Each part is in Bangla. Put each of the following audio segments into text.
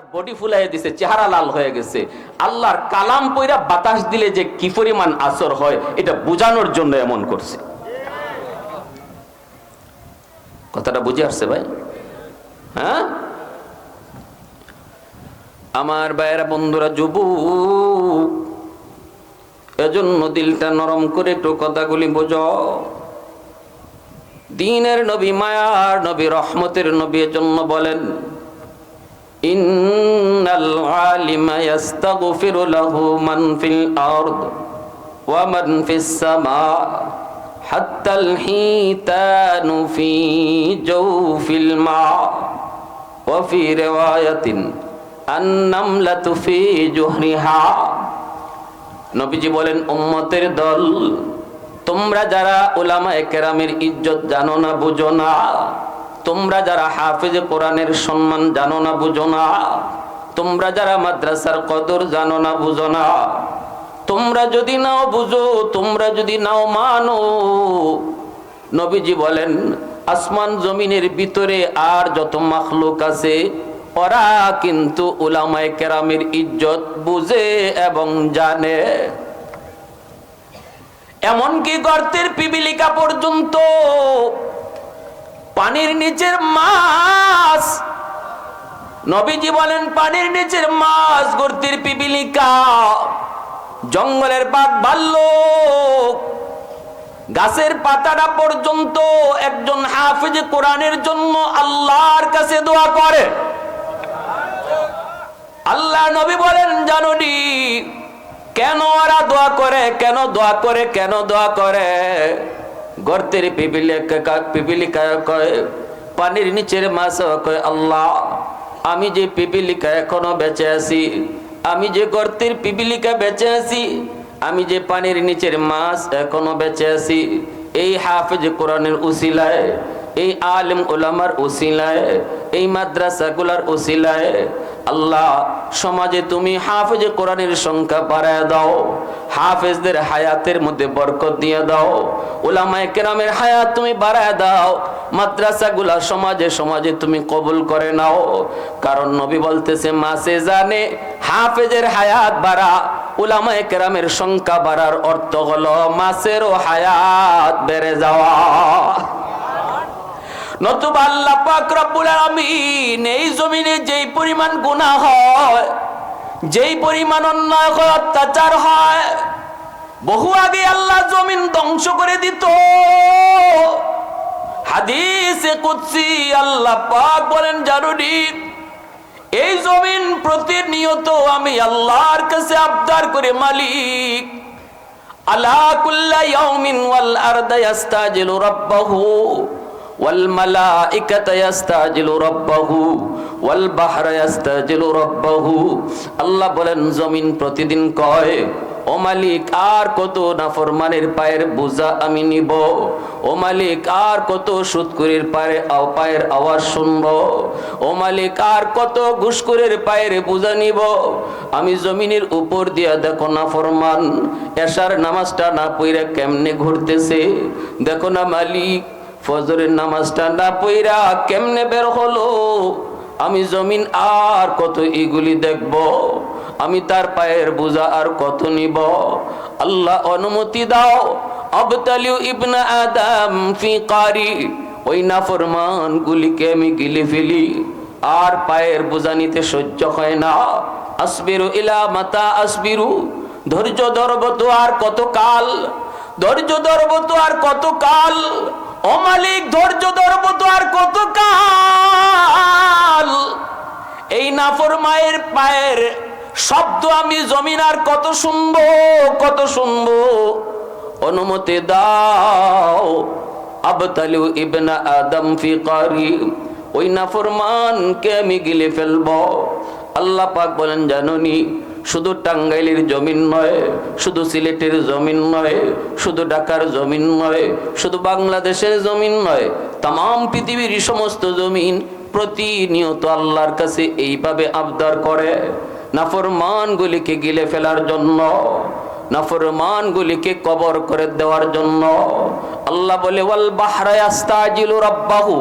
তার বডি ফুলাই দিছে, চেহারা লাল হয়ে গেছে। আল্লাহর কালাম পইরা বাতাস দিলে যে কি পরিমাণ আসর হয়, এটা বোঝানোর জন্য এমন করছে। কথাটা বুঝে আসছে ভাই? হ্যাঁ? আমার ভাইয়েরা, বন্ধুরা, যুবক, এজন্য দিলটা নরম করে একটু কথাগুলি বোঝো। দিনের নবী মায়ার নবী, রহমতের নবী জন্য বলেন ইন্নাল আলিমা ইয়াস্তাগফিরু লাহু মান ফিল আরদ ওয়া মান ফিস সামা হিতানু ফি জাওফিল মা ওয়া ফি রিওয়ায়াতিন নবীজি বলেন, উম্মতের দল, তোমরা যারা ওলামা একরামের ইজ্জত জানো না, বুঝো না। তোমরা যারা হাফিজ কোরআনের সম্মান জানো না, বুঝো না। তোমরা যারা মাদ্রাসার কদর জানো না, বুঝো না। তোমরা যদি নাও বুঝো, তোমরা যদি নাও মানো। নবীজি বলেন, আসমান জমিনের ভিতরে আর যত মাখলুক আছে, ওরা কিন্তু উলামায়ে কেরামের ইজ্জত বুঝে এবং জানে। এমনকি গর্তের পিবিলিকা পর্যন্ত পানির নিচের মাছ। নবীজি বলেন, পানির নিচের মাছ, গর্তের পিপিলিকা, জঙ্গলের বাঘ ভাল্লুক। গাছের পাতাটা পর্যন্ত একজন হাফিজ কোরআনের জন্য আল্লাহর কাছে দোয়া করে। আল্লাহ নবী বলেন, জানুনি, কেন ওরা দোয়া করে, কেন দোয়া করে, কেন দোয়া করে? গর্তের পিপিলিকা পিপিলিকা কয়, পানির নিচের মাছ কয়, আল্লাহ, আমি যে পিপিলিকা এখনও বেঁচে আছি, আমি যে গর্তের পিপিলিকা বেঁচে আছি, আমি যে পানির নিচের মাছ এখনও বেঁচে আছি, এই হাফেজ কোরআনের উসিলায়, এই আলেম ওলামার উসিলায়, এই মাদ্রাসাগুলার উসিলায় আল্লাহ সমাজে তুমি হাফেজ কোরআনের সংখ্যা বাড়ায় দাও, হাফেজদের হায়াতের মধ্যে বরকত দিয়ে দাও ওলামায়ে কেরামের হায়াত তুমি বাড়ায় দাও, মাদ্রাসাগুলা সমাজে সমাজে তুমি কবুল করে নাও। কারণ নবী বলতেছে মাসে জানে হাফেজের হায়াত বাড়া, উলামায়ে কেরামের সংখ্যা বাড়ার অর্থ হলো মাসেরও হায়াত বেড়ে যাওয়া। নতুবা আল্লাহ পাক রব্বুল আলামিন এই জমিনে যেই পরিমাণ গুনাহ হয়, যেই পরিমাণ অন্যায় হয়, অত্যাচার হয়, বহু আগে আল্লাহ জমিন ধ্বংস করে দিত। হাদিসে কুদসি আল্লাহ পাক বলেন জানুনি এই জমিন প্রতিনিয়ত আমি আল্লাহর কাছে আবদার করে মালিক। আলা কুল্লা ইয়াউমিন ওয়াল আরদা ইয়াস্তাজিলু রাব্বাহু। والملائكة يستعجل ربه والبحر يستعجل ربه আল্লাহ বলেন জমিন প্রতিদিন কয় ও মালিক আর কত নাফরমানের পায়ের বোঝা আমি নিব ও মালিক আর কত সুৎকুরের পায়ে পায়ের আওয়াজ শুনব ও মালিক আর কত ঘুষকুরের পায়ের বোঝা নিব আমি জমিনের উপর দিয়া দেখো না ফরমান এশার নামাজটা না পইরা কেমনে ঘুরতেছে দেখো না মালিক ফজরের নামাজটা না পইরা কেমনে বের হলো? আমি জমিন আর কত এগুলি দেখব? আমি তার পায়ের বোঝা আর কত নিব? আল্লাহ অনুমতি দাও, আবতালিউ ইবনা আদম ফি কারি, ওই নাফরমান গুলিকে আমি গিলে ফেলি। আর পায়ের বোঝা নিতে সহ্য হয় না। আসবিরু ইলা মাতা আসবিরু, ধৈর্য ধরব তো আর কত কাল? ধৈর্য ধরব তো আর কত কাল? ও মালিক, ধৈর্য ধরব তো আর কত কাল এই নাফর মায়ের পায়ের শব্দ আমি জমিন, আর কত শুনব কত শুনব? অনুমতি দাও। আবতালু ইবনা আদম ফি কারি। ওই নাফরমানকে আমি গিলে ফেলব। আল্লাহ পাক বলেন, জাননি শুধু টাঙ্গাইলের জমিন নয়, শুধু সিলেটের জমিন নয়, শুধু ঢাকার জমিন নয়, শুধু বাংলাদেশের জমিন নয় তাম পৃথিবীর সমস্ত জমিন প্রতিনিয়ত আল্লাহর কাছে এইভাবে আবদার করে। নাফরমান গুলিকে গিলে ফেলার জন্য নাফরমান গুলিকে কবর করে দেওয়ার জন্য। আল্লাহ বলে, ওয়াল বাহরায় আস্তাজিলু রাব্বাহু।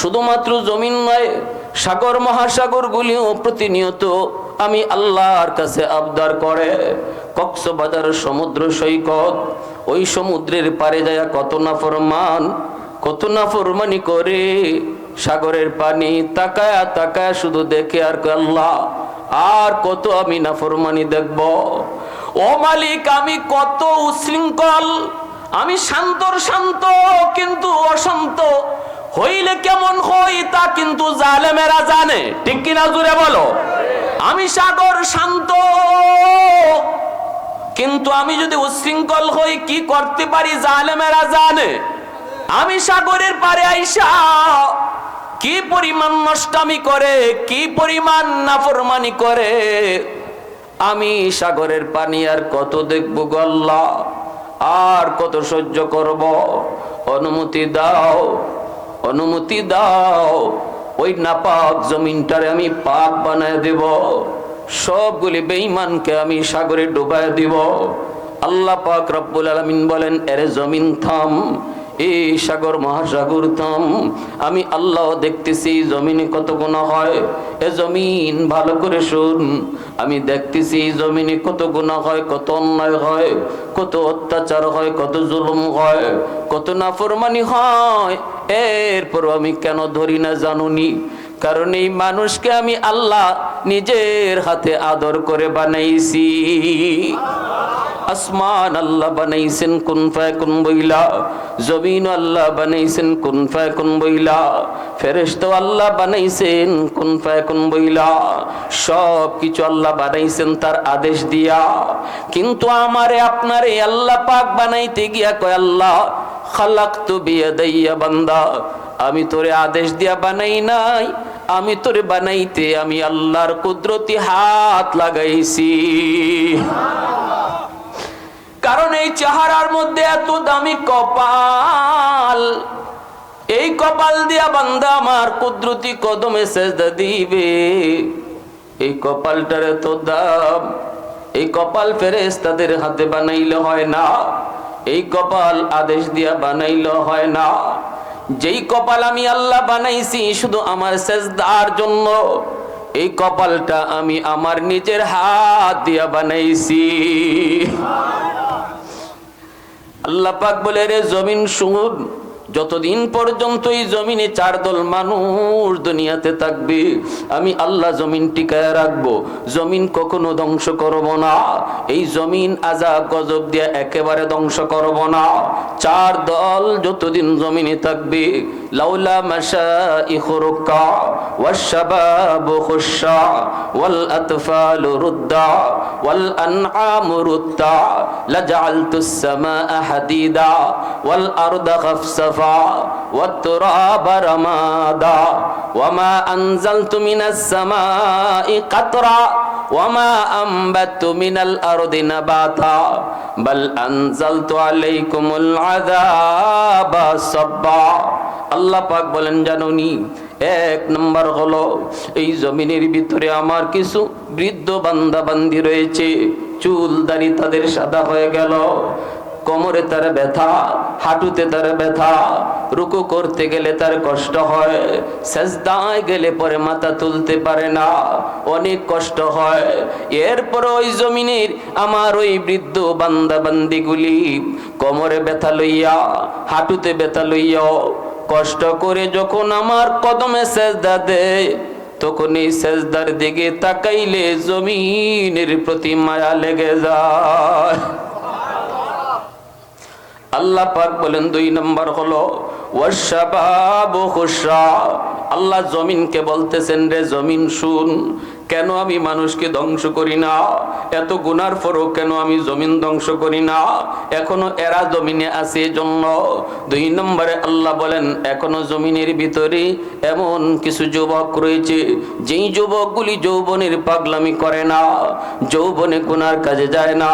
শুধুমাত্র জমিন নয়, সাগর মহাসাগরগুলিও প্রতিনিয়ত আমি আল্লাহর কাছে আবদার করে, কক্সবাজার সমুদ্র সৈকত, ওই সমুদ্রের পারে যায় কত না ফরমান কত না ফরমানি করে সাগরের পানি তাকায়া তাকায়া শুধু দেখে আর আল্লাহ, আর কত আমি না ফরমানি দেখব? ও মালিক, আমি কত উশৃঙ্খল, আমি শান্তর শান্ত কিন্তু অশান্ত হইলে কেমন হই তা কিন্তু জালেমেরা জানে। ঠিক কিনা জুড়ে বলো? আমি সাগর শান্ত। কিন্তু আমি যদি উশৃঙ্খল হই, কি করতে পারি জালেমেরা জানে? আমি সাগরের পারে আইসা, কি পরিমাণ নষ্টামি করে, কি পরিমাণ নাফরমানি করে? আমি সাগরের পানি আর কত দেখব গল্লা আর কত সহ্য করব? অনুমতি দাও। অনুমতি দাও, ওই নাপাক জমিনটারে আমি পাক বানায় দেব, সবগুলি বেইমানকে আমি সাগরে ডুবায় দিব। আল্লাহ পাক রব্বুল আলামিন বলেন, এরে জমিন থাম এই সাগর মহাসাগর তম আমি আল্লাহ দেখতেছি, জমিনে কত গুণা হয়। এ জমিন ভালো করে শুন। আমি দেখতেছি, জমিনে কত গুণা হয়, কত অন্যায় হয়, কত অত্যাচার হয়, কত জুলুম হয়, কত নাফরমানি হয়। এরপর আমি কেন ধরি না জানুনি? কারণ এই মানুষকে আমি আল্লাহ নিজের হাতে আদর করে বানাইছি। আসমান আল্লাহ বানাইছেন, কোন ফায়াকুন বইলা। জমিন আল্লাহ বানাইছেন, কোন ফায়াকুন বইলা। ফেরেশতা আল্লাহ বানাইছেন, কোন ফায়াকুন বইলা। সব কিছু আল্লাহ বানাইছেন তার আদেশ দিয়া। কিন্তু আমারে আপনারে আল্লাহ পাক বানাইতে গিয়া কয়, আল্লাহ, খালাকতু বিয়াদাইয়া বান্দা, আমি তোরে আদেশ দিয়া বানাই নাই। আমি তোরে বানাইতে আমি আল্লাহর কুদরতি হাত লাগাইছি। কারণ এই চেহারার মধ্যে এত দামি কপাল, এই কপাল দিয়া বান্দা আমার কুদরতি কদমে সেজদা দিবে। এই কপালটার এত দাম, এই কপাল ফেরেস তাদের হাতে বানাইলে হয় না, এই কপাল আদেশ দিয়া বানাইলে হয় না। যেই কপাল আমি আল্লাহ বানাইছি, শুধু আমার সেজদার জন্য, এই কপালটা আমি আমার নিজের হাত দিয়া বানাইছি। আল্লাহ পাক বলে, রে জমিন শুন যতদিন পর্যন্ত এই জমিনে চার দল মানুষ দুনিয়াতে থাকবে আমি আল্লাহ জমিন টিকায় রাখবো জমিন কখনো ধ্বংস করব না এই জমিন আজাব গজব দিয়ে একেবারে ধ্বংস করব না চার দল যতদিন জমিনে থাকবে লাউলা মাসা ইখরুকা والشباب خشا والأطفال ردا والأنعام ردا لجعلت السماء حديدا والأرض خفصفا والتراب رمادا وما أنزلت من السماء قطرا وما أنبت من الأرض نباتا بل أنزلت عليكم العذاب صبا আল্লাহ পাক বলেন জানুনি এক নম্বর হলো এই জমিনের ভিতরে আমার কিছু বৃদ্ধ বান্দা বান্দি রয়েছে চুল দাড়ি তাদের সাদা হয়ে গেল কোমরে তার ব্যথা, হাঁটুতে তার ব্যথা, রুকু করতে গেলে তার কষ্ট হয়, সেজদায় গেলে পরে মাথা তুলতে পারে না, অনেক কষ্ট হয়। এরপর ওই জমিনের আমার ওই বৃদ্ধ বান্দা বান্দিগুলি কোমরে ব্যথা লইয়া, হাঁটুতে ব্যথা লইয়া কষ্ট করে যখন আমার কদমে সেজদা দেয় তখন এই সেজদার দিকে তাকাইলে জমিনের প্রতি মায়া লেগে যায়। আল্লাহ পাক বলেন দুই নম্বর হলো ওয়াশাবাবু খুশরা। আল্লাহ জমিনকে বলতেছেন রে জমিন শুন। কেন আমি মানুষকে ধ্বংস করি না? এত গুনার পরও কেন আমি জমিন ধ্বংস করি না? এখনও এরা জমিনে আছে জন্য। দুই নম্বরে আল্লাহ বলেন, এখনও জমিনের ভিতরে এমন কিছু যুবক রয়েছে, যেই যুবকগুলি যৌবনের পাগলামি করে না, যৌবনে গুনার কাজে যায় না,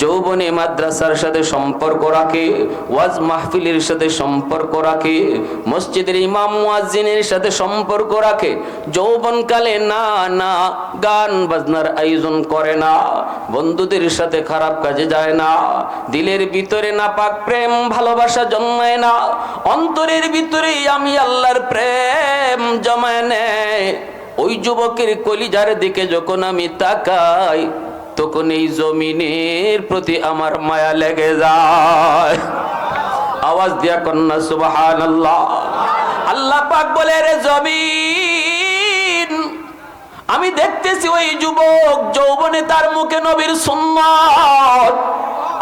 যৌবনে মাদ্রাসার সাথে সম্পর্ক রাখে, ওয়াজ মাহফিলের সাথে সম্পর্ক রাখে, মসজিদের ইমাম মুয়াজ্জিনের সাথে সাথে সম্পর্ক রাখে, যৌবনকালে না না গান বাজনার আয়োজন করে না। বন্ধুদের সাথে খারাপ কাজে যায় না। দিলের ভিতরে না পাক প্রেম, ভালোবাসা জন্মায় না। অন্তরের ভিতরে আমি আল্লাহর প্রেম জমায় নেয়। ওই যুবকের কলিজার দিকে যখন আমি তাকাই, তখন এই জমিনের প্রতি আমার মায়া লেগে যায়। আওয়াজ দিয়া কন্যা সুবাহান আল্লাহ আল্লাহ পাক বলে, রে জমিন আমি দেখতেছি ওই যুবক যৌবনে তার মুখে নবীর সুন্নাত।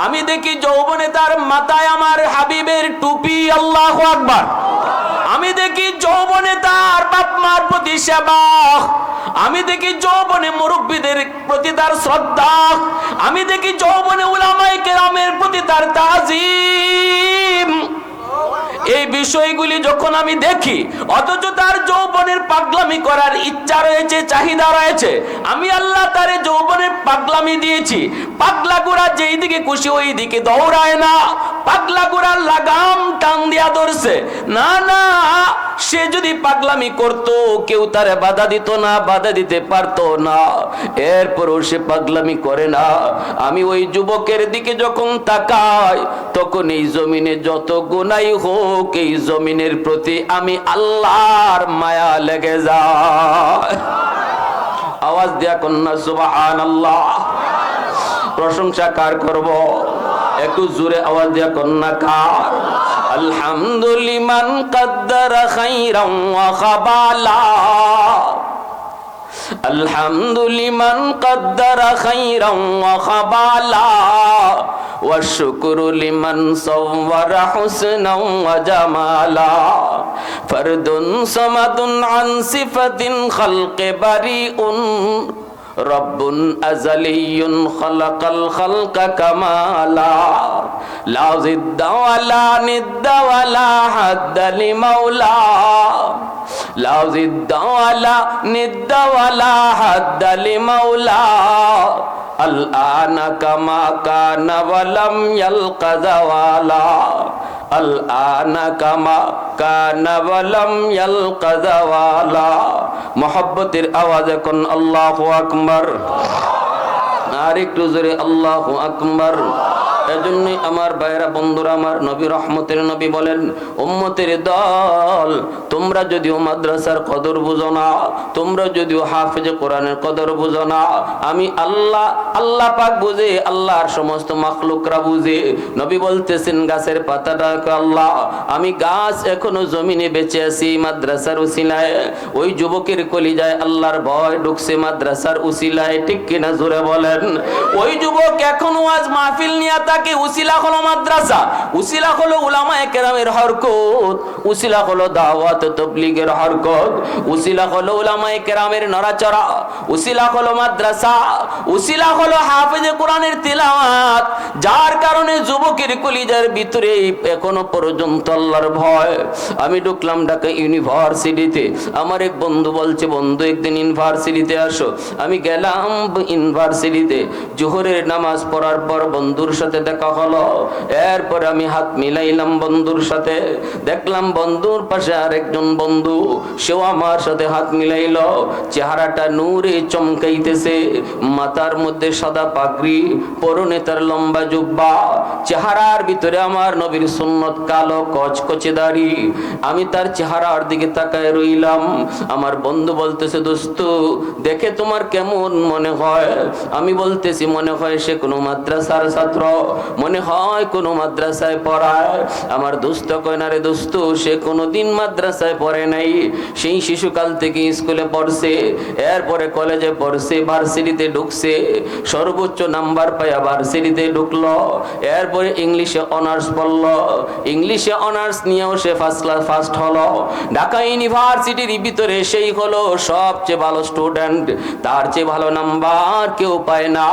আমি দেখি যৌবনে তার মাথায় আমার হাবিবের টুপি, আল্লাহ আকবার। আমি দেখি যৌবনে তার বাপ মার প্রতি সেবা। আমি দেখি যৌবনে মুরব্বীদের প্রতি তার শ্রদ্ধা। আমি দেখি যৌবনে উলামাই কেরামের প্রতি তার তাজিম। এই বিষয়গুলি যখন আমি দেখি, অথচ তার যৌবনের পাগলামি করার ইচ্ছা রয়েছে, চাহিদা রয়েছে। আমি আল্লাহ তারে যৌবনের পাগলামি দিয়েছি। পাগলা গোড়া যেই দিকে খুশি, ওই দিকে দৌড়ায় না। পাগলা গোড়ার লাগাম টান দিয়া ধরছে। না না সে যদি পাগলামি করত, কেউ তারে বাধা দিত না, বাধা দিতে পারতো না। এরপরও সে পাগলামি করে না। আমি ওই যুবকের দিকে যখন তাকাই, তখন এই জমিনে যত গুনাই হোক, এই জমিনের প্রতি আমি আল্লাহর মায়া লেগে যায়। আওয়াজ দেয়া কন্যা সুবাহান আল্লাহ প্রশংসা কার করব? একটু জোরে আওয়াজ দেয়া কন্যা কার? والحمد لمن قدر خيرا وخبالا الحمد لمن قدر خيرا وخبالا والشكر لمن صور حسنا وجمالا فرد صمد عن صفة خلق بريء رب أزلي خلق الخلق كمالا لا ضد ولا ند ولا حد لمولاه لا ضد ولا ند ولا حد لمولى الآن كما كان ولم يلق زوالا. আলআনা কামা কানা ওয়ালাম ইয়ালকা যাওয়ালা মহব্বতের আওয়াজ এখন আল্লাহু আকবার। আর একটু জোরে আল্লাহু আকবার। আল্লাহ এজন্যই আমার ভাইরা বন্ধুরা, আমার নবী, রহমতের নবী বলেন, উম্মতের দল, তোমরা যদিও মাদ্রাসার কদর বুঝো না, তোমরা যদিও হাফেজে কোরআনের কদর বুঝো না, আমি আল্লাহ আল্লাহ পাক বুঝে, আল্লাহর সমস্ত বুঝে, নবী বলতেছেন, গাছের পাতাটা আল্লাহ, আমি গাছ এখনও জমিনে বেঁচে আছি, মাদ্রাসার উসিলায়, ওই যুবকের কলিজায় আল্লাহর ভয় ঢুকছে মাদ্রাসার উসিলায়। ঠিক কিনা জোরে বলেন? ওই যুবক এখনও আজ মাহফিল নিয়ে তাকে উসিলা হলো মাদ্রাসা, উসিলা হলো উলামায়ে কেরামের হরকত, উসিলা হলো দাওয়াত তবলিগের হরকত, উসিলা হলো উলামায়ে কেরামের নড়াচড়া, উসিলা হলো মাদ্রাসা, উসিলা হলো হাফেজে কোরআনের তিলাওয়াত, যার কারণে যুবকের কলিজার ভিতরে এখনও পর্যন্ত আল্লাহর ভয়। আমি ঢুকলাম ঢাকা ইউনিভার্সিটিতে, আমার এক বন্ধু বলছে, বন্ধু, একদিন ইউনিভার্সিটিতে আসো। আমি গেলাম ইউনিভার্সিটিতে, জোহরের নামাজ পড়ার পর বন্ধুর সাথে দেখা হলো। এরপর আমি হাত মিলাইলাম বন্ধুর সাথে। দেখলাম বন্ধুর পাশে আরেকজন বন্ধু, সেও আমার সাথে হাত মিলাইলো। চেহারাটা নূরে চমকাইতেছে, মাথার মধ্যে সাদা পাগড়ি, পরনে তার লম্বা জুব্বা। চেহারার ভিতরে আমার নবীর সুন্নত কালো কচকচে দাড়ি। আমি তার চেহারার দিকে তাকায় রইলাম। আমার বন্ধু বলতেছে, দোস্ত, দেখে তোমার কেমন মনে হয়? আমি বলতেছি, মনে হয় সে কোনো মাদ্রাসার ছাত্র। মনে হয় কোনো মাদ্রাসায় পড়ায়। আমার দোস্ত কয় না রে দোস্ত সে কোনোদিন মাদ্রাসায় পড়ে নাই। সেই শিশুকাল থেকে স্কুলে পড়ছে, এরপরে কলেজে পড়ছে, ভার্সিটিতে ঢুকছে, সর্বোচ্চ নাম্বার পাইয়া ভার্সিটিতে ঢুকলো, এরপরে ইংলিশে অনার্স পড়ল। ইংলিশে অনার্স নিয়েও সে ফার্স্ট ক্লাস ফার্স্ট হলো। ঢাকা ইউনিভার্সিটির ভিতরে সেই হলো সবচেয়ে ভালো স্টুডেন্ট তার চেয়ে ভালো নাম্বার কেউ পায় না।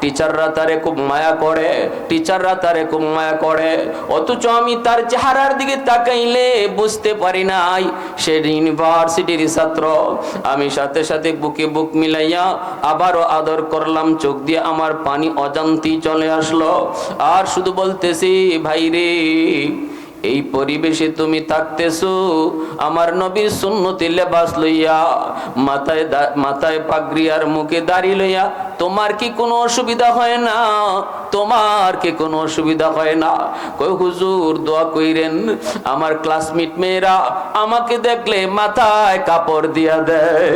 টিচাররা তারে খুব মায়া করে। টিচাররা তারে মায়া করে। অথচ আমি তার চেহারার দিকে তাকাইলে বুঝতে পারি নাই, সে ইউনিভার্সিটির ছাত্র। আমি সাথে সাথে বুকে বুক মিলাইয়া আবারও আদর করলাম, চোখ দিয়ে আমার পানি অজান্তি চলে আসলো। আর শুধু বলতেছি ভাই রে এই পরিবেশে তুমি থাকতেছো, আমার নবীর সুন্নতি লেবাস লইয়া, মাথায় মাথায় পাগড়ি আর মুখে দাড়ি লইয়া, তোমার কি কোনো অসুবিধা হয় না? তোমার কি কোনো অসুবিধা হয় না? কই হুজুর দোয়া কইরেন, আমার ক্লাসমেট মেয়েরা আমাকে দেখলে মাথায় কাপড় দিয়া দেয়।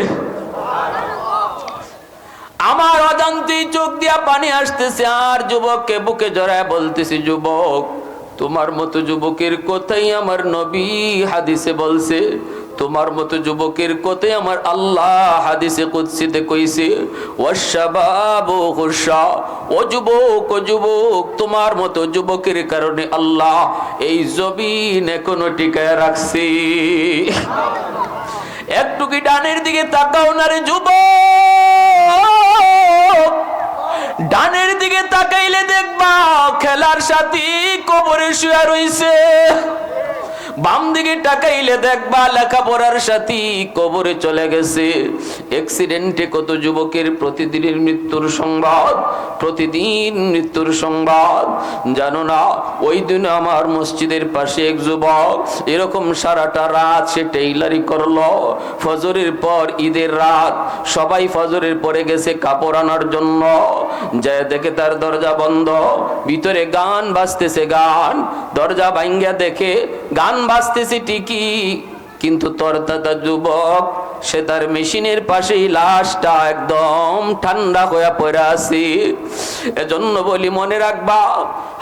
আমার অজান্তি চোখ দিয়া পানি আসতেছে, আর যুবককে বুকে জড়ায় বলতেছি, যুবক তোমার মতো যুবকের কথাই আমার নবী হাদিসে বলছে। তোমার মতো যুবকের কথাই আমার আল্লাহ হাদিসে কুৎসিতে কইছে। ও যুবক ও যুবক, তোমার মতো যুবকের কারণে আল্লাহ এই জবিন এখনও টিকায় রাখছি। একটু কি ডানের দিকে তাকাও না রে যুবক। ডানের দিকে তাকাইলে দেখবা খেলার সাথী কবরে শুয়া রইছে। বাম দিকে তাকাইলে দেখবা লেখাপড়ার সাথী কবরে চলে গেছে। অ্যাক্সিডেন্টে কত যুবকের প্রতিদিনের মৃত্যুর সংবাদ, প্রতিদিন মৃত্যুর সংবাদ। জানো না, ওই দিন আমার মসজিদের পাশে এক যুবক এরকম সারাটা রাত সে টেইলারি করল। ফজরের পর ঈদের রাত, সবাই ফজরের পরে গেছে কাপড় আনার জন্য। যায় দেখে তার দরজা বন্ধ, ভিতরে গান বাজতেছে গান। দরজা ভাঙ্গা দেখে গান বাজতেছে ঠিকই কিন্তু তোর দাদা যুবক সে তার মেশিনের পাশেই লাশটা একদম ঠান্ডা হয়ে পড়ে আছে। এজন্য বলি মনে রাখবা,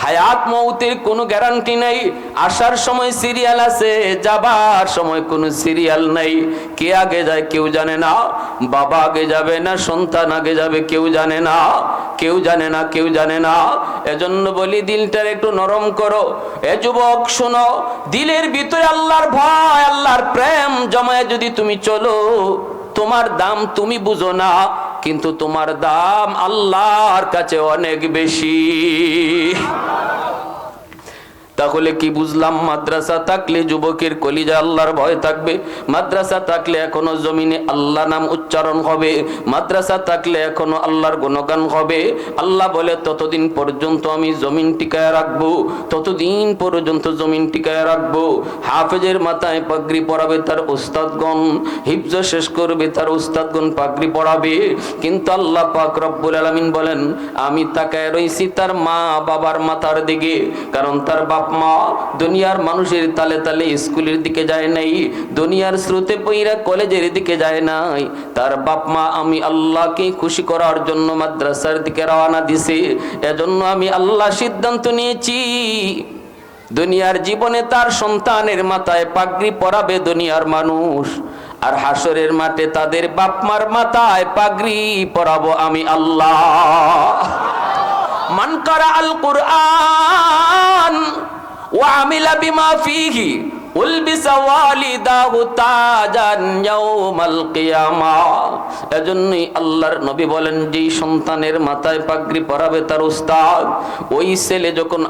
হায়াত মৌতের কোনো গ্যারান্টি নেই। আসার সময় সিরিয়াল আছে, যাবার সময় কোনো সিরিয়াল নেই। কে আগে যায় কেউ জানে না, বাবা আগে যাবে না, সন্তান আগে যাবে কেউ জানে না, কেউ জানে না, কেউ জানে না। এজন্য বলি দিলটার একটু নরম করো। এ যুবক, শোনো, দিলের ভিতরে আল্লাহর ভয়, আল্লাহর প্রেম জমায় যদি তুমি চলো তোমার দাম তুমি বুঝো না কিন্তু তোমার দাম আল্লাহর কাছে অনেক বেশি। তাহলে কি বুঝলাম, মাদ্রাসা থাকলে যুবকের কলিজা আল্লাহর ভয় থাকবে? মাদ্রাসা থাকলে এখনও জমিনে আল্লাহ নাম উচ্চারণ হবে। মাদ্রাসা থাকলে এখনও আল্লাহর গুণগান হবে। আল্লাহ বলে, ততদিন পর্যন্ত আমি জমিন টিকায় রাখব। ততদিন পর্যন্ত জমিন টিকায় রাখব। হাফেজের মাথায় পাগড়ি পরাবে তার উস্তাদগণ হিফজ শেষ করবে তার উস্তাদগণ পাগড়ি পরাবে। কিন্তু আল্লাহ পাক রব্বুল আলামিন বলেন, আমি তাকায় রইছি তার মা বাবার মাথার দিকে, কারণ তার বাপ মা দুনিয়ার মানুষের তালে তালে স্কুলের দিকে যায় নাই, দুনিয়ার স্রোতে পইরা কলেজের দিকে যায় নাই। তার বাপ মা আমি আল্লাহকে খুশি করার জন্য মাদ্রাসার দিকে রওনা দিছে, এজন্য আমি আল্লাহ সিদ্ধান্ত নিয়েছি। দুনিয়ার জীবনে তার সন্তানের মাথায় পাগড়ি পরাবে দুনিয়ার মানুষ, আর হাসরের মাঠে তাদের বাপমার মাথায় পাগড়ি পরাবো আমি আল্লাহ। মান কারা আল কুরআন ওয়া আমিলা বিমা ফিহি। নবী বলেন যে সন্তানের মাথায় পরাবে তার ওই ছেলে যখন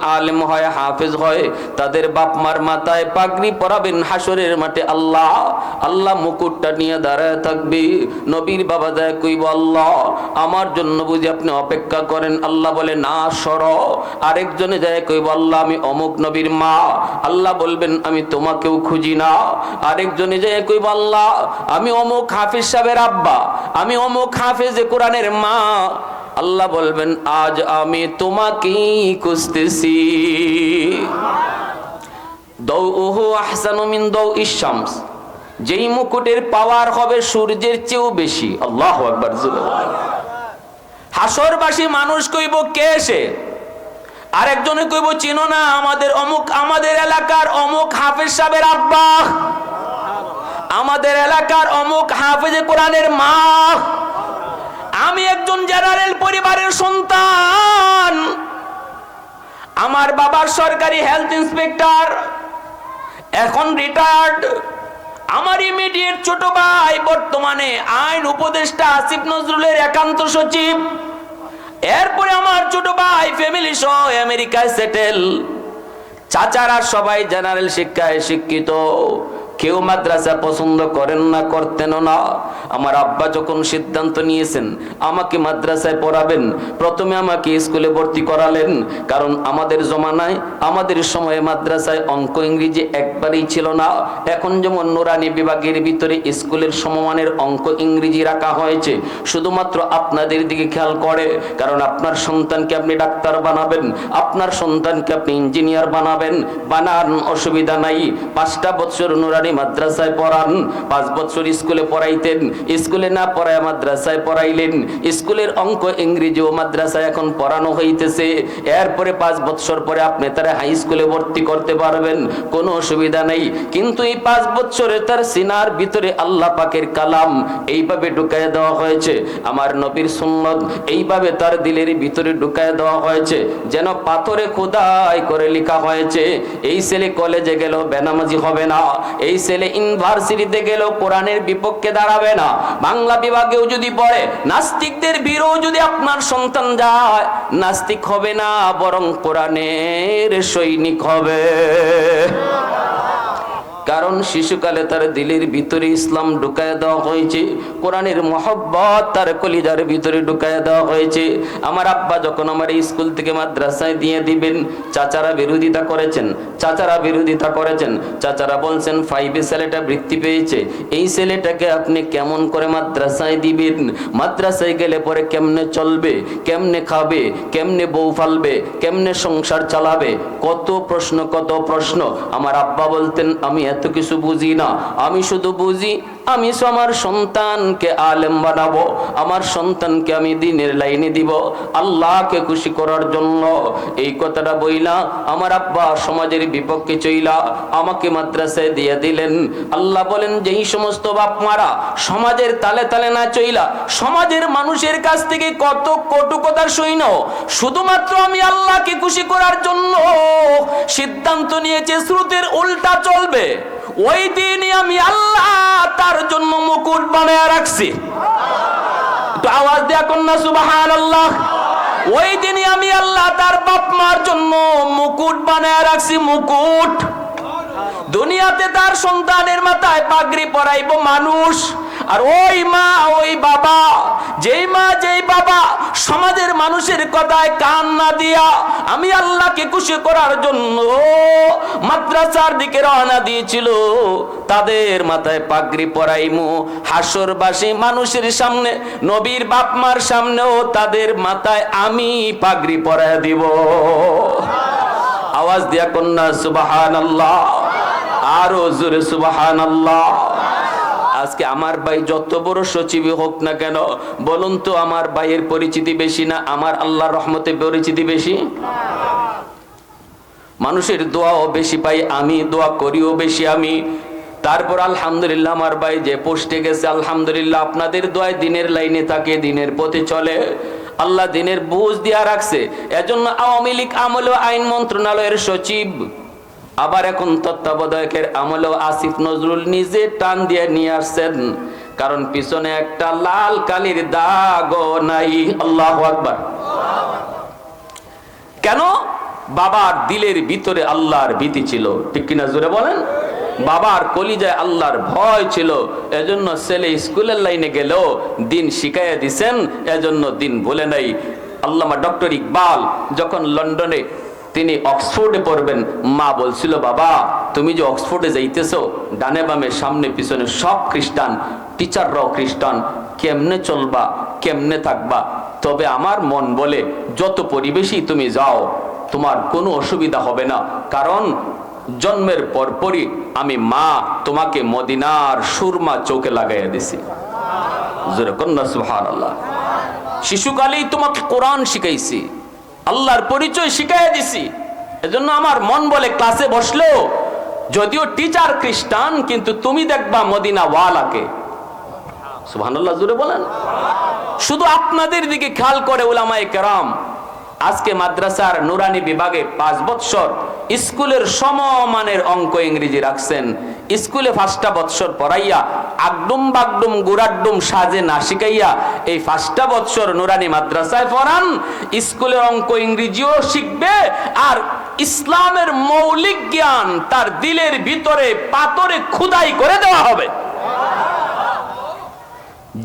হাফেজ হয়, তাদের বাপ মার মাথায় পাগড়ি পরাবেন হাসরের মাঠে আল্লাহ। আল্লাহ মুকুটটা নিয়ে দাঁড়ায় থাকবে। নবীর বাবা দেয় কইব আল্লাহ, আমার জন্য বুঝি আপনি অপেক্ষা করেন। আল্লাহ বলে, না, সর। আরেকজনে যায় কইব আল্লাহ, আমি অমুক নবীর মা। আল্লাহ বলবেন, আমি তোমাকেও খুঁজি না। আরেকজনে কইব আল্লাহ আমি অমুক হাফিজ সাহেবের আব্বা, আমি অমুক হাফেজে কোরআনের মা। আল্লাহ বলবেন, আজ আমি তোমাকেই খুঁজতেছি। দৌহু আহসানু মিন দৌ ইশামস যেই মুকুটের পাওয়ার হবে সূর্যের চেয়েও বেশি। আল্লাহ হাসরবাসী মানুষ কইব, কে এসে আরেকজনে কইব, চিনো না, আমাদের অমুক, আমাদের এলাকার অমুক হাফেজ সাহেবের আব্বা। আমাদের এলাকার অমুক হাফেজে কোরআনের মা। আমি একজন জেনারেল পরিবারের সন্তান। আমার বাবার সরকারি হেলথ ইন্সপেক্টর, এখন রিটায়ার্ড আমার ইমিডিয়েট ছোট ভাই বর্তমানে আইন উপদেষ্টা আসিফ নজরুলের একান্ত সচিব। এরপরে আমার ছোট ভাই ফ্যামিলি সহ আমেরিকায় সেটেল। চাচারা সবাই জেনারেল শিক্ষায় শিক্ষিত। কেউ মাদ্রাসা পছন্দ করেন না করতেনও না। আমার আব্বা যখন সিদ্ধান্ত নিয়েছেন, আমাকে মাদ্রাসায় পড়াবেন, প্রথমে আমাকে স্কুলে ভর্তি করালেন, কারণ আমাদের জমানায়, আমাদের সময়ে মাদ্রাসায় অঙ্ক ইংরেজি একবারেই ছিল না। এখন যেমন নুরানি বিভাগের ভিতরে স্কুলের সমমানের অঙ্ক ইংরেজি রাখা হয়েছে, শুধুমাত্র আপনাদের দিকে খেয়াল করে, কারণ আপনার সন্তানকে আপনি ডাক্তার বানাবেন, আপনার সন্তানকে আপনি ইঞ্জিনিয়ার বানাবেন, বানান, অসুবিধা নাই। পাঁচটা বছর নুরানি মাদ্রাসায় পড়ান, পাঁচ বছর স্কুলে পড়াইতেন, স্কুলে না পড়ায় মাদ্রাসায় পড়াইলেন, স্কুলের অঙ্ক ইংরেজি ও মাদ্রাসায় এখন পড়ানো হইতেছে, এরপরে পাঁচ বছর পরে আপনি তারা হাই স্কুলে ভর্তি করতে পারবেন, কোনো অসুবিধা নেই। কিন্তু এই পাঁচ বছরে তার সিনার ভিতরে আল্লাহ পাকের কালাম এইভাবে ঢুকায় দেওয়া হয়েছে, আমার নবীর সুন্নত এইভাবে তার দিলের ভিতরে ঢুকায় দেওয়া হয়েছে, যেন পাথরে খোদাই করে লেখা হয়েছে, এই ছেলে কলেজে গেল, বেনামাজি হবে না, এই ছেলে ইউনিভার্সিটিতে গেলেও কোরআনের বিপক্ষে দাঁড়াবে না। বাংলা বিভাগেও যদি পড়ে, নাস্তিকদের বীরও যদি আপনার সন্তান যায়, নাস্তিক হবে না, বরং কোরআনের সৈনিক হবে। কারণ শিশুকালে তার দিলের ভিতরে ইসলাম ঢুকায় দেওয়া হয়েছে, কোরআনের মহব্বত তার কলিজার ভিতরে ঢুকায় দেওয়া হয়েছে। আমার আব্বা যখন আমার স্কুল থেকে মাদ্রাসায় দিয়ে দিবেন, চাচারা বিরোধিতা করেছেন, চাচারা বিরোধিতা করেছেন। চাচারা বলছেন, ফাইভে ছেলেটা বৃত্তি পেয়েছে। এই ছেলেটাকে আপনি কেমন করে মাদ্রাসায় দিবেন? মাদ্রাসায় গেলে পরে কেমনে চলবে? কেমনে খাবে? কেমনে বউ ফালবে? কেমনে সংসার চালাবে? কত প্রশ্ন কত প্রশ্ন। আমার আব্বা বলতেন, আমি কিছু বুঝি না। আমি শুধু বুঝি, আমি আমার সন্তানকে আলেম বানাবো, আমার সন্তানকে আমি দিনের লাইনে দিব, আল্লাহকে খুশি করার জন্য। এই কথাটা বইলা আমার আব্বা সমাজের বিপক্ষে চইলা আমাকে মাদ্রাসায় দিয়ে দিলেন। আল্লাহ বলেন, যেই সমস্ত বাপ মারা সমাজের তালে তালে না চইলা, সমাজের মানুষের কাছ থেকে কত কটু কথা সইন শুধুমাত্র আমি আল্লাহকে খুশি করার জন্য সিদ্ধান্ত নিয়েছে স্রোতের উল্টা চলবে। ওই দিন আমি আল্লাহ তার জন্য মুকুট বানায় রাখছি। একটু আওয়াজ দেয়া কন্যা সুবাহান আল্লাহ ওই দিন আমি আল্লাহ তার বাপ মার জন্য মুকুট বানায় রাখছি, মুকুট। দুনিয়াতে তার সন্তানের মাথায় পাগড়ি পরাইব মানুষ। আর ওই মা, ওই বাবা, যেই মা, যেই বাবা সমাজের মানুষের কথায় কান না দিয়া আমি আল্লাহকে খুশি করার জন্য মাদ্রাসার দিকে রওনা দিয়েছিল। তাদের মাথায় পাগড়ি পরাইমু। হাসরবাসী মানুষের সামনে, নবীর বাপ মার সামনেও তাদের মাথায় আমি পাগড়ি পরাই দিব। আওয়াজ দিয়া কন্যা সুবাহান আল্লাহ আরও জোরে সুবাহান আল্লাহ আজকে আমার ভাই যত বড় সচিবই হোক না কেন, বলুন তো আমার ভাইয়ের পরিচিতি বেশি না আমার আল্লাহর রহমতে পরিচিতি বেশি? মানুষের দোয়াও বেশি পাই, আমি দোয়া করিও বেশি আমি। তারপর আলহামদুলিল্লাহ আমার ভাই যে পোস্টে গেছে, আলহামদুলিল্লাহ আপনাদের দোয়ায় দিনের লাইনে থাকে, দিনের পথে চলে। আল্লাহ দিনের বুঝ দিয়া রাখছে। এজন্য আওয়ামী লীগ আমল ও আইন মন্ত্রণালয়ের সচিব আবার এখন তত্ত্বাবধায়কের আমল ও আসিফ নজরুল নিজে টান দিয়ে নিয়ে আসছেন। কারণ পিছনে একটা লাল কালির দাগ নাই। আল্লাহ আকবার। কেন? বাবার দিলের ভিতরে আল্লাহর ভীতি ছিল। ঠিক কিনা জোরে বলেন? বাবার কলিজায় আল্লাহর ভয় ছিল। এজন্য ছেলে স্কুলের লাইনে গেলেও দিন শিখাইয়া দিছেন। এজন্য দিন ভুলে নাই। আল্লামা ডক্টর ইকবাল যখন লন্ডনে তিনি অক্সফোর্ডে পড়বেন। মা বলছিল, বাবা, তুমি যে অক্সফোর্ডে যাইতেছো, ডানে বামে, সামনে, পিছনে সব খ্রিস্টান, টিচাররাও খ্রিস্টান, কেমনে চলবা, কেমনে থাকবা? তবে আমার মন বলে, যত পরিবেশই তুমি যাও, তোমার কোনো অসুবিধা হবে না। কারণ জন্মের পরপরই আমি মা তোমাকে মদিনার সুরমা চোখে লাগাইয়া দিছি। কন্যা সুবহানাল্লাহ। শিশুকালেই তোমাকে কোরআন শিখাইছি। আল্লাহর পরিচয় শিখাইয়া দিছি। এজন্য আমার মন বলে ক্লাসে বসলেও, যদিও টিচার খ্রিস্টান, কিন্তু তুমি দেখবা মদিনা ওয়ালাকে। সুবহানাল্লাহ জুড়ে বলেন। শুধু আপনাদের দিকে খেয়াল করে ওলামায়ে কেরাম। আজকে মাদ্রাসার নুরানি বিভাগে পাঁচ বৎসর স্কুলের সমমানের অঙ্ক ইংরেজি রাখছেন। স্কুলে পাঁচটা বৎসর পড়াইয়া আগডুম বাগডুম গুড়াডুম সাজে না শিখাইয়া এই পাঁচটা বৎসর নুরানি মাদ্রাসায় পড়ান, স্কুলের অঙ্ক ইংরেজিও শিখবে আর ইসলামের মৌলিক জ্ঞান তার দিলের ভিতরে পাতরে খুদাই করে দেওয়া হবে।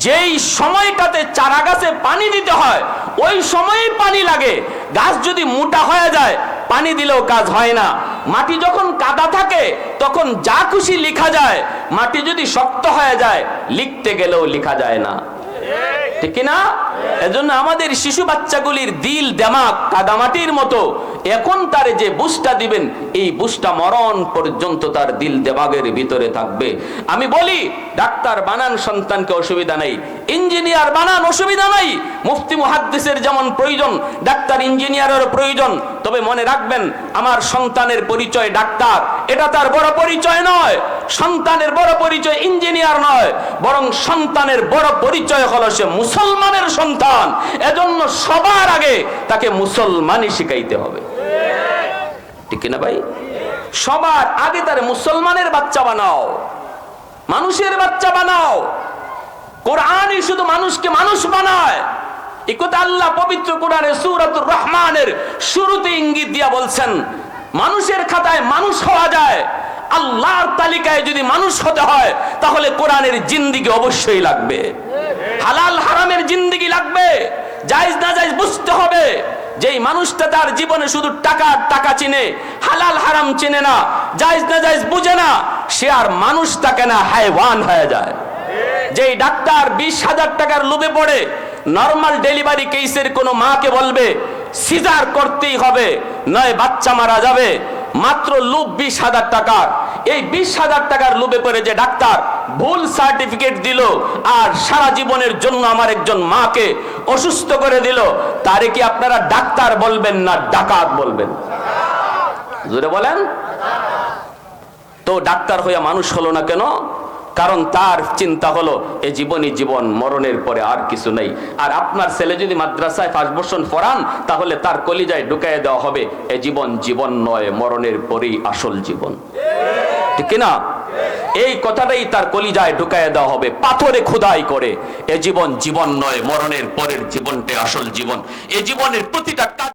যেই সময়টাতে চারা গাছে পানি দিতে হয় ওই সময়েই পানি লাগে। গাছ যদি মোটা হয়ে যায়, পানি দিলেও কাজ হয় না। মাটি যখন কাদা থাকে, তখন যা খুশি লেখা যায়। মাটি যদি শক্ত হয়ে যায়, লিখতে গেলেও লেখা যায় না। ঠিক না এজন্য আমাদের শিশু বাচ্চাগুলির দিল দেমাগ কাদামাটির মতো এখন তার যে বুঝটা দিবেন, এই বুঝটা মরণ পর্যন্ত তার দিল দেমাগের ভিতরে থাকবে। আমি বলি, ডাক্তার বানান সন্তানকে অসুবিধা নেই, ইঞ্জিনিয়ার বানান অসুবিধা নাই, মুফতি মুহাদ্দিসের যেমন প্রয়োজন, ডাক্তার ইঞ্জিনিয়ারেরও প্রয়োজন, তবে মনে রাখবেন, আমার সন্তানের পরিচয় ডাক্তার, এটা তার বড় পরিচয় নয়। সন্তানের বড় পরিচয় ইঞ্জিনিয়ার নয়, বরং সন্তানের বড় পরিচয় হলো সে মুসলমানের সন্তান, এজন্য সবার আগে তাকে মুসলমানই শিখাইতে হবে। ঠিক না ভাই? সবার আগে তার মুসলমানের বাচ্চা বানাও। মানুষের বাচ্চা বানাও। কোরআনই শুধু মানুষকে মানুষ বানায়। একথা আল্লাহ পবিত্র কোরআনে সূরাতুর রহমানের শুরুতে ইঙ্গিত দিয়া বলছেন, মানুষের খাতায় মানুষ হওয়া যায় আল্লাহর তালিকায় যদি মানুষ হতে হয়, তাহলে কোরআনের জিন্দিগি অবশ্যই লাগবে। হালাল হারামের জিন্দিগি লাগবে। জায়জ না জায়েজ বুঝতে হবে। যেই মানুষটা তার জীবনে শুধু টাকা টাকা চিনে, হালাল হারাম চিনে না, জায়েজ না জায়েজ বুঝে না, সে আর মানুষ থাকে না হাইওয়ান হয়ে যায়। যেই ডাক্তার বিশ হাজার টাকার লোভে পড়ে, নর্মাল ডেলিভারি কেসের কোনো মাকে বলবে, সিজার করতেই হবে, নয় বাচ্চা মারা যাবে মাত্র লোভ বিশ হাজার টাকার। এই বিশ হাজার টাকার লোভে পড়ে যে ডাক্তার ভুল সার্টিফিকেট দিল আর সারা জীবনের জন্য আমার একজন মাকে অসুস্থ করে দিল, তারে কি আপনারা ডাক্তার বলবেন না ডাকাত বলবেন? জোরে বলেন? তো ডাক্তার হইয়া মানুষ হলো না কেন? কারণ তার চিন্তা হলো, এ জীবনই জীবন, মরণের পরে আর কিছু নেই। আর আপনার ছেলে যদি মাদ্রাসায় ফার্স্ট বর্ষণ পড়ান, তাহলে তার কলিজায় ঢুকাই দেওয়া হবে, এ জীবন জীবন নয়, মরণের পরেই আসল জীবন। ঠিক না এই কথাটাই তার কলিজায় ঢুকায় দেওয়া হবে, পাথরে খোদাই করে। এ জীবন জীবন নয়, মরণের পরের জীবনটা আসল জীবন। এ জীবনের প্রতিটা